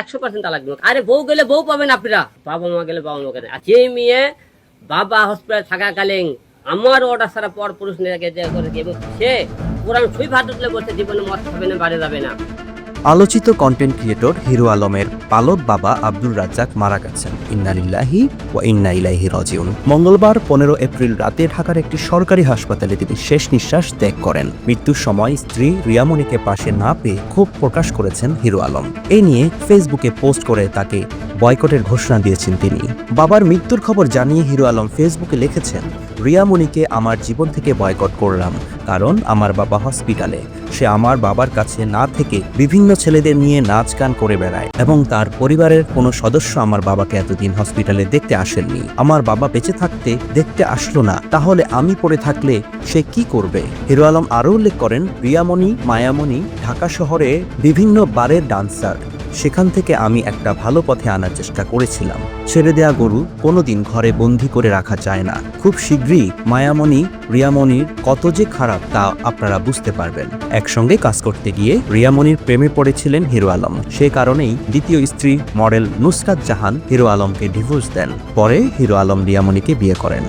একশো পার্সেন্ট তালাক দেবো। আরে বউ গেলে বউ পাবেন আপনারা। বাবা মা গেলে বাবা মা কেন আর যে মেয়ে বাবা হসপিটাল থাকাকালীন আমার অর্ডার ছাড়া পর পুরুষ নিয়ে করে এবং সে কোরআন সুই ভাত উঠলে বলছে, জীবনে মত খাবে না, বাড়ি যাবে না। আলোচিত কন্টেন্ট ক্রিয়েটর হিরো আলমের পালক বাবা আব্দুল রাজ্জাক মারা গেছেন। ইন্নালিল্লাহি ও ইন্না ইলাইহি রাজিউন। মঙ্গলবার পনেরো এপ্রিল রাতে ঢাকার একটি সরকারি হাসপাতালে তিনি শেষ নিঃশ্বাস ত্যাগ করেন। মৃত্যুর সময় স্ত্রী রিয়ামণিকে পাশে না পেয়ে ক্ষোভ প্রকাশ করেছেন হিরো আলম। এ নিয়ে ফেসবুকে পোস্ট করে তাকে বয়কটের ঘোষণা দিয়েছেন তিনি। বাবার মৃত্যুর খবর জানিয়ে হিরো আলম ফেসবুকে লিখেছেন রিয়ামণিকে আমার জীবন থেকে বয়কট করলাম, কারণ আমার বাবা হসপিটালে। সে আমার বাবার কাছে না থেকে বিভিন্ন ছেলেদের নিয়ে নাচ গান করে বেড়ায় এবং তার পরিবারের কোনো সদস্য আমার বাবাকে এতদিন হসপিটালে দেখতে আসেননি। আমার বাবা বেঁচে থাকতে দেখতে আসলো না, তাহলে আমি পড়ে থাকলে সে কি করবে? হিরো আলম আরও উল্লেখ করেন, রিয়ামণি, মায়ামণি, ঢাকা শহরে বিভিন্ন বারের ডান্সার। সেখান থেকে আমি একটা ভালো পথে আনার চেষ্টা করেছিলাম। ছেড়ে দেয়া গরু কোনোদিন ঘরে বন্দি করে রাখা যায় না। খুব শীঘ্রই মায়ামণি, রিয়ামণির কত যে খারাপ তা আপনারা বুঝতে পারবেন। একসঙ্গে কাজ করতে গিয়ে রিয়ামণির প্রেমে পড়েছিলেন হিরো আলম। সে কারণেই দ্বিতীয় স্ত্রী মডেল নুসরাত জাহান হিরো আলমকে ডিভোর্স দেন। পরে হিরো আলম রিয়ামণিকে বিয়ে করেন।